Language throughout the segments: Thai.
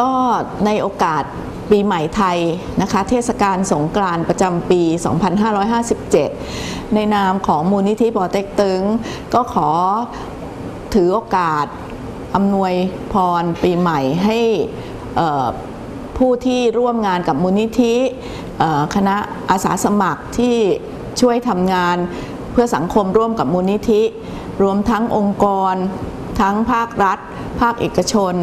ก็ในโอกาสปีใหม่ไทยนะคะเทศกาลสงกรานต์ประจำปี 2557 ในนามของมูลนิธิปอเต็กตึง ก็ขอถือโอกาสอำนวยพรปีใหม่ให้ผู้ที่ร่วมงานกับมูลนิธิคณะอาสาสมัครที่ช่วยทำงานเพื่อสังคมร่วมกับมูลนิธิ รวมทั้งองค์กร ทั้งภาครัฐ ภาคเอกชน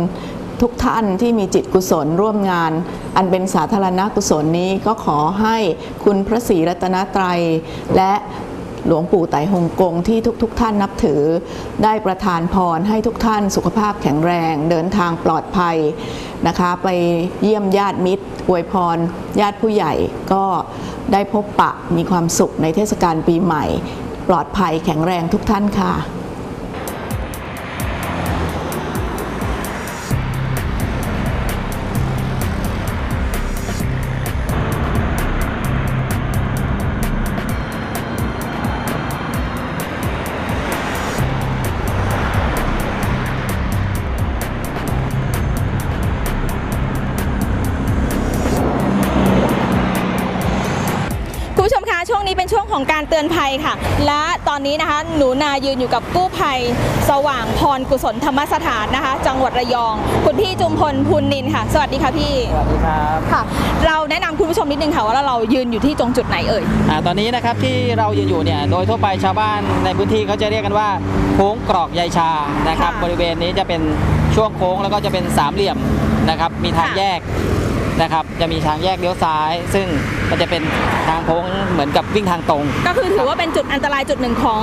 ทุกท่านที่มีจิตกุศลร่วมงาน อันเป็นสาธารณกุศลนี้ก็ขอให้คุณพระศรีรัตนตรัย และหลวงปู่ไตรฮงกงที่ทุกๆทท่านนับถือ ได้ประทานพรให้ทุกท่านสุขภาพแข็งแรง เดินทางปลอดภัยนะคะ ไปเยี่ยมญาติมิตรอวยพร ญาติผู้ใหญ่ก็ได้พบปะมีความสุขในเทศกาลปีใหม่ ปลอดภัยแข็งแรงทุกท่านค่ะ ของการเตือนภัยค่ะ และตอนนี้นะคะหนูนายืนอยู่กับกู้ภัย สว่างพรกุศลธรรมสถานนะคะ จังหวัดระยอง คุณพี่จุมพลพูนนินค่ะ สวัสดีค่ะพี่สวัสดีครับค่ะ เราแนะนำคุณผู้ชมนิดนึงค่ะว่าเรายืนอยู่ที่ตรงจุดไหนเอ่ยอ่าตอนนี้นะครับที่เรายืนอยู่เนี่ยโดยทั่วไปชาวบ้านในพื้นที่เขาจะเรียกกันว่าโค้งกรอกยายชานะครับค่ะบริเวณนี้จะเป็นช่วงโค้งแล้วก็จะเป็นสามเหลี่ยมนะครับมีทางค่ะแยก นะครับจะมีทางแยกเลี้ยวซ้าย ซึ่งมันจะเป็นทางโค้งเหมือนกับวิ่งทางตรง ก็คือถือว่าเป็นจุดอันตรายจุดหนึ่งของ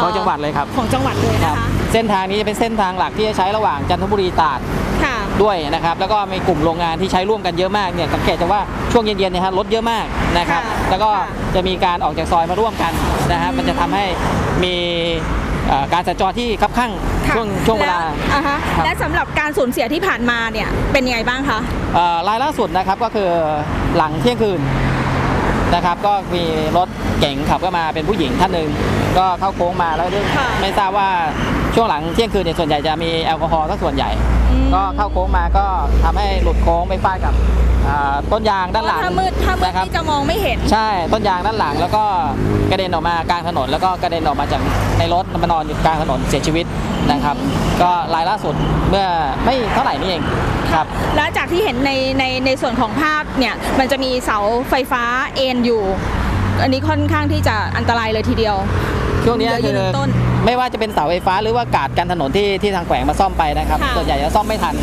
ของเอ่อจังหวัดเลยครับของจังหวัดเลยคนะรับคะเส้นทางนี้จะเป็นเส้นทางหลักที่จะใช้ระหว่างจันทบุรีตราดค่ะด้วยนะครับแล้วก็มีกลุ่มโรงงานที่ใช้ร่วมกันเยอะมากเนี่ยสังเกตจะว่าช่วงเย็นๆเนี่ยฮะรถเยอะมากนะครับค่ะแล้วก็ค่ะจะมีการออกจากซอยมาร่วมกันนะฮะอืมมันจะทำให้มีเอ่อ การสัญจรที่คับข้างค่ะช่วงช่วงเวลาแอ่าฮะครับและสำหรับการสูญเสียที่ผ่านมาเนี่ยเป็นยังไงบ้างคะเอ่อรายล่าสุดนะครับก็คือหลังเที่ยงคืนนะครับก็มีรถเก๋งขับก็มาเป็นผู้หญิงท่านหนึ่งก็เข้าโค้งมาแล้วค่ะไม่ทราบว่าช่วงหลังเที่ยงคืนเนี่ยส่วนใหญ่จะมีแอลกอฮอล์ก็ส่วนใหญ่อืม ก็เข้าโค้งมาก็ทำให้หลุดโค้งไปฟาดกับอ่าต้นยางด้านหลังถ้ามืดถ้ามืดนะครับนี่จะมองไม่เห็น ใช่ต้นยางด้านหลัง แล้วก็กระเด็นออกมากลางถนน แล้วก็กระเด็นออกมาจากในรถมานอนอยู่กลางถนนเสียชีวิตนะครับ ก็รายล่าสุดเมื่อไม่เท่าไหร่นี่เองครับและจากที่เห็นในในในส่วนของภาพเนี่ยมันจะมีเสาไฟฟ้าเอ็นอยู่ อันนี้ค่อนข้างที่จะอันตรายเลยทีเดียวช่วงนี้เหลืออยู่คือหนึ่งต้น ไม่ว่าจะเป็นเสาไฟฟ้าหรือว่ากาดกันถนนที่ที่ทางแขวงมาซ่อมไปนะครับค่ะ ส่วนใหญ่จะซ่อมไม่ทัน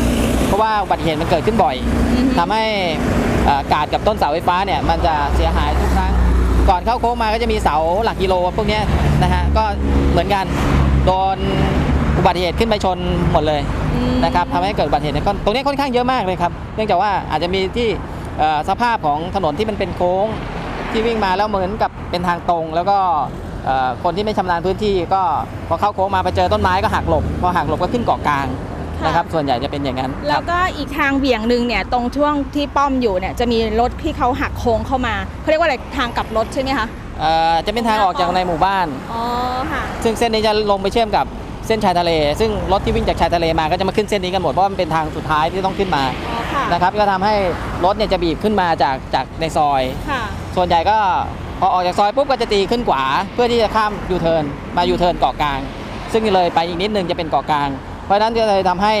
เพราะว่าอุบัติเหตุมันเกิดขึ้นบ่อยอือฮึ ทำให้เอ่อกาดกับต้นเสาไฟฟ้าเนี่ยมันจะเสียหายทุกครั้ง ก่อนเข้าโค้งมาก็จะมีเสาหลักกิโลพวกเนี้ยนะฮะก็เหมือนกันโดนอุบัติเหตุขึ้นไปชนหมดเลย อืม นะครับทำให้เกิดอุบัติเหตุเนี่ยค่อนตรงนี้ค่อนข้างเยอะมากเลยครับ เนื่องจากว่าอาจจะมีที่เอ่อสภาพของถนนที่มันเป็นโค้ง ที่วิ่งมาแล้วเหมือนกับเป็นทางตรง แล้วก็เอ่อ คนที่ไม่ชำนาญพื้นที่ก็พอเข้าโค้งมาไปเจอต้นไม้ก็หักหลบ พอหักหลบก็ขึ้นเกาะกลางค่ะนะครับส่วนใหญ่จะเป็นอย่างนั้นคแล้รัวบก็อีกทางเบี่ยงหนึ่งเนี่ยตรงช่วงที่ป้อมอยู่เนี่ยจะมีรถที่เขาหักโค้งเข้ามาเขาเรียกว่าอะไรทางกลับรถใช่ไหมคะเอ่อจะเป็นทางออกจากในหมู่บ้านอ๋อค่ะซึ่งเส้นนี้จะลงไปเชื่อมกับเส้นชายทะเล ซึ่งรถที่วิ่งจากชายทะเลมาก็จะมาขึ้นเส้นนี้กันหมดเพราะว่ามันเป็นทางสุดท้ายที่ต้องขึ้นมาอ๋อค่ะนะครับก็ทำให้รถเนี่ยจะบีบขึ้นมาจากจากในซอยค่ะส่วนใหญ่ก็ พอออกจากซอยปุ๊บก็จะตีขึ้นขวาเพื่อที่จะข้ามยูเทิร์นมายูเทิร์นเกาะกลาง ซึ่งเลยไปอีกนิดนึงจะเป็นเกาะกลาง เพราะฉะนั้นก็เลยทำให้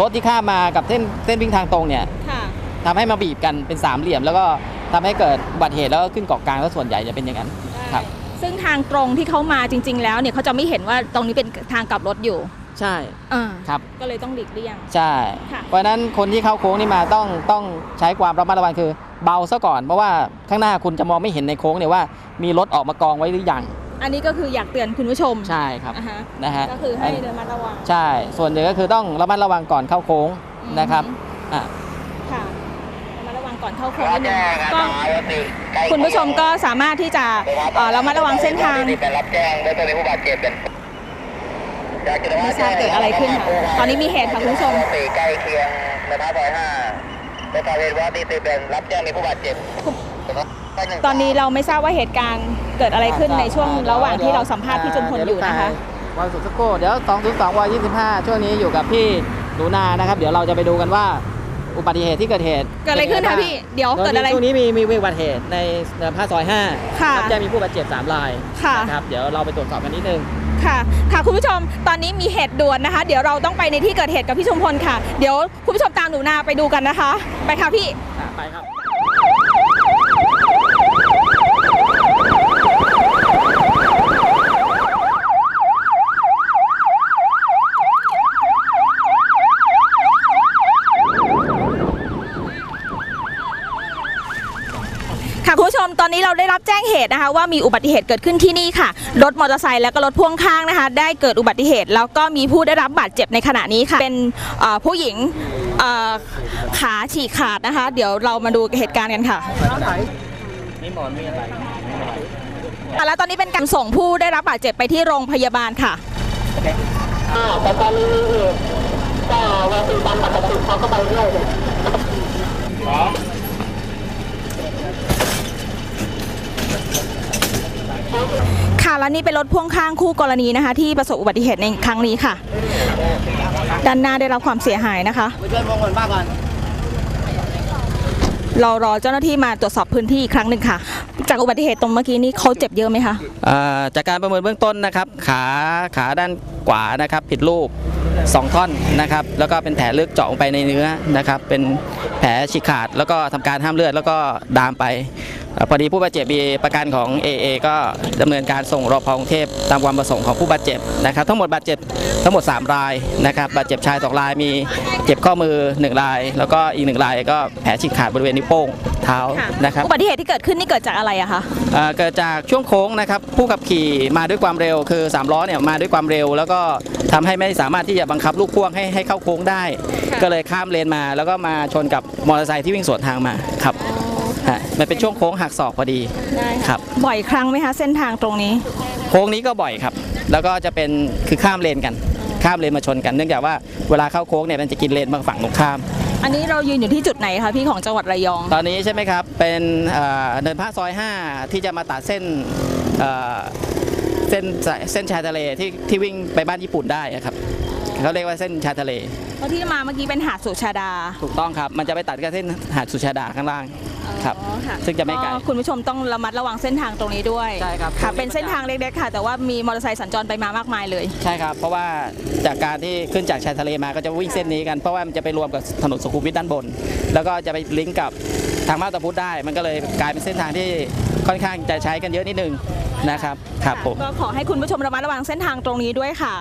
รถที่ข้ามมากับเส้นเส้นวิ่งทางตรงเนี่ยค่ะทำให้มาบีบกันเป็นสามเหลี่ยม แล้วก็ทำให้เกิดอุบัติเหตุแล้วก็ขึ้นเกาะกลางแล้วส่วนใหญ่จะเป็นอย่างนั้นครับซึ่งทางตรงที่เขามาจริง ๆ แล้วเนี่ยเขาจะไม่เห็นว่าตรงนี้เป็นทางกลับรถอยู่ ใช่อ่าครับก็เลยต้องหลีกเลี่ยงใช่ค่ะเพราะฉะนั้นคนที่เข้าโค้งนี่มาต้องต้องใช้ความระมัดระวังคือ เบาซะก่อน เพราะว่าข้างหน้าคุณจะมองไม่เห็นในโค้งเนี่ยว่า มีรถออกมากองไว้หรือยังอันนี้ก็คืออยากเตือนคุณผู้ชมใช่ครับอ่าฮะนะฮะก็คือให้ระมัดระวังใช่ ส่วนหนึ่งก็คือต้องระมัดระวังก่อนเข้าโค้งอืมนะครับอะ ค่ะระมัดระวังก่อนเข้าโค้งนิดนึงก็ คุณผู้ชมก็สามารถที่จะเอ่อระมัดระวังเส้นทางไปรับแจ้งด้วยตัวมีผู้บาดเจ็บเป็นไม่ทราบเกิดอะไรขึ้นค่ะตอนนี้มีเหตุค่ะคุณผู้ชมสี่ใกล้เคียงนะครับซอยห้า ได้ทราบเหตุว่าตีตีเป็นรับแจ้งมีผู้บาดเจ็บตอนนี้เราไม่ทราบว่าเหตุการณ์เกิดอะไรขึ้นในช่วงระหว่างที่เราสัมภาษณ์พี่จุมพลอยู่นะคะวันสุดสักครู่เดี๋ยว2 0 2วัน25 ช่วงนี้อยู่กับพี่หนูนานะครับ เดี๋ยวเราจะไปดูกันว่าอุบัติเหตุที่เกิดเหตุ เกิดอะไรขึ้นคะพี่ เดี๋ยวเกิดอะไรช่วงนี้มีมีอุบัติเหตุในภาคซอย5ค่ะรับแจ้งมีผู้บาดเจ็บ3รายค่ะนะครับเดี๋ยวเราไปตรวจสอบกันนิดนึง ค่ะ ค่ะคุณผู้ชมตอนนี้มีเหตุด่วนนะคะ เดี๋ยวเราต้องไปในที่เกิดเหตุกับพี่ชุมพลค่ะ เดี๋ยวคุณผู้ชมตามหนูนาไปดูกันนะคะ ไปค่ะพี่ ไปครับ ค่ะคุณผู้ชม ตอ นี้เราได้รับแจ้งเหตุนะคะ ว่ามีอุบัติเหตุเกิดขึ้นที่นี่ค่ะ รถมอเตอร์ไซค์แล้วก็รถพ่วงข้างนะคะ ได้เกิดอุบัติเหตุ แล้วก็มีผู้ได้รับบาดเจ็บในขณะนี้ค่ะ เป็นผู้หญิงขาฉีกขาดนะคะ เดี๋ยวเรามาดูเหตุการณ์กันค่ะนี่หมอมีอะไรค่ะแล้วตอนนี้เป็นการส่งผู้ได้รับบาดเจ็บไปที่โรงพยาบาลค่ะแต่ตอนนี้มีเหตุก็วาสีตามปกติเขาก็ไปเรื่อยเลย ค่ะและนี่เป็นรถพ่วงข้างคู่กรณีนะคะ ที่ประสบอุบัติเหตุในครั้งนี้ค่ะ ด้านหน้าได้รับความเสียหายนะคะเรารอเจ้าหน้าที่มาตรวจสอบพื้นที่อีกครั้งหนึ่งค่ะ จากอุบัติเหตุตรงเมื่อกี้นี้เขาเจ็บเยอะไหมคะอ่าจากการประเมินเบื้องต้นนะครับ ขาขาด้านขวานะครับผิดรูปสองท่อนนะครับแล้วก็เป็นแผลลึกเจาะลงไปในเนื้อนะครับเป็นแผลฉีกขาด แล้วก็ทำการห้ามเลือดแล้วก็ดามไปพอดีผู้บาดเจ็บมีประกันของ AA ก็ดำเนินการส่งรอพองเทพตามความประสงค์ของผู้บาดเจ็บนะครับ ทั้งหมดบาดเจ็บทั้งหมด 3 รายนะครับบาดเจ็บชายสองรายมีเจ็บข้อมือ 1 ราย แล้วก็อีกหนึ่งรายก็แผลฉีกขาดบริเวณนิ้วโป้ง เท้านะครับอุบัติเหตุที่เกิดขึ้นนี่เกิดจากอะไรอะคะเอ่อเกิดจากช่วงโค้งนะครับผู้ขับขี่มาด้วยความเร็วคือ3ล้อเนี่ยมาด้วยความเร็ว แล้วก็ทำให้ไม่สามารถที่จะบังคับลูกพ่วงให้ให้เข้าโค้งได้ค่ะก็เลยข้ามเลนมา แล้วก็มาชนกับมอเตอร์ไซค์ที่วิ่งสวนทางมาครับฮะมันเป็นช่วงโค้งหักศอกพอดีได้ครับบ่อยครั้งไหมคะเส้นทางตรงนี้ โค้งนี้ก็บ่อยครับ แล้วก็จะเป็นคือข้ามเลนกัน ข้ามเลนมาชนกัน เนื่องจากว่าเวลาเข้าโค้งเนี่ยมันจะกินเลนบางฝั่งตรงข้าม อันนี้เรายืนอยู่ที่จุดไหนคะพี่ของจังหวัดระยอง ตอนนี้ใช่ไหมครับ เป็นเอ่อเนินพระซอย 5 ที่จะมาตัดเส้นเอ่อเส้นเส้นชายทะเลที่ที่วิ่งไปบ้านญี่ปุ่นได้อะครับเขาเรียกว่าเส้นชายทะเลเพราะที่มาเมื่อกี้เป็นหาดสุชาดา ถูกต้องครับ มันจะไปตัดกับเส้นหาดสุชาดาข้างล่าง ครับอ๋อค่ะซึ่งจะไม่ไกล คุณผู้ชมต้องระมัดระวังเส้นทางตรงนี้ด้วยใช่ครับค่ะตรงนี้เป็นเส้นทางเล็กๆค่ะ แต่ว่ามีมอเตอร์ไซค์สัญจรไปมามากมายเลย ใช่ครับ เพราะว่าจากการที่ขึ้นจากชายทะเลมาก็จะวิ่งเส้นนี้กัน เพราะว่ามันจะไปรวมกับถนนสุขุมวิทด้านบน แล้วก็จะไปลิงก์กับทางมาบตาพุธได้ มันก็เลยกลายเป็นเส้นทางที่ค่อนข้างจะใช้กันเยอะนิดนึงนะครับ ครับผม ก็ขอให้คุณผู้ชมระมัดระวังเส้นทางตรงนี้ด้วยค่ะ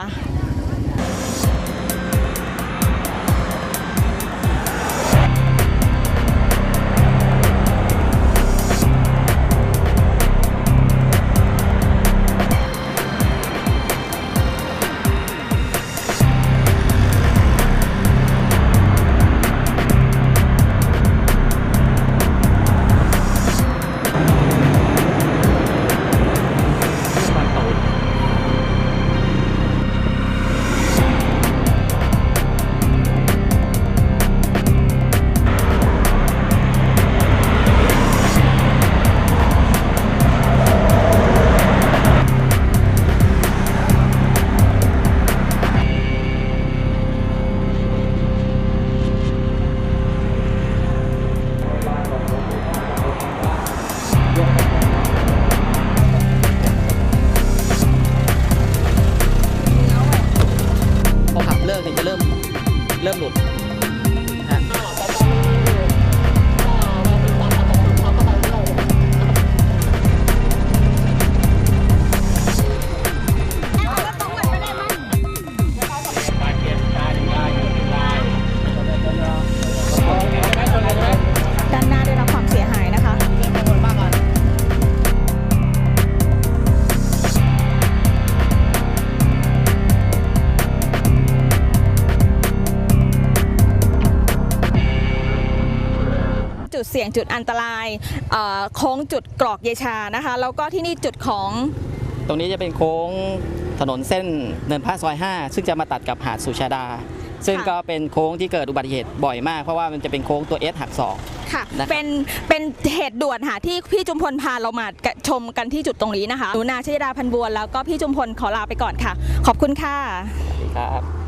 สี่ยงจุดอันตรายเอ่อโค้งจุดกรอกเยชานะคะ แล้วก็ที่นี่จุดของตรงนี้จะเป็นโค้งถนนเส้นเนินพระซอย 5 ซึ่งจะมาตัดกับหาดสุชาดา ซึ่งค่ะก็เป็นโค้งที่เกิดอุบัติเหตุบ่อยมากเพราะว่ามันจะเป็นโค้งตัว S หักศอกค่ะนะครับเป็นเป็นเหตุด่วนค่ะที่พี่จุมพลพาเรามาชมกันที่จุดตรงนี้นะคะหนูนาชยดาพันบัวแล้วก็พี่จุมพลขอลาไปก่อนค่ะ ขอบคุณค่ะครับ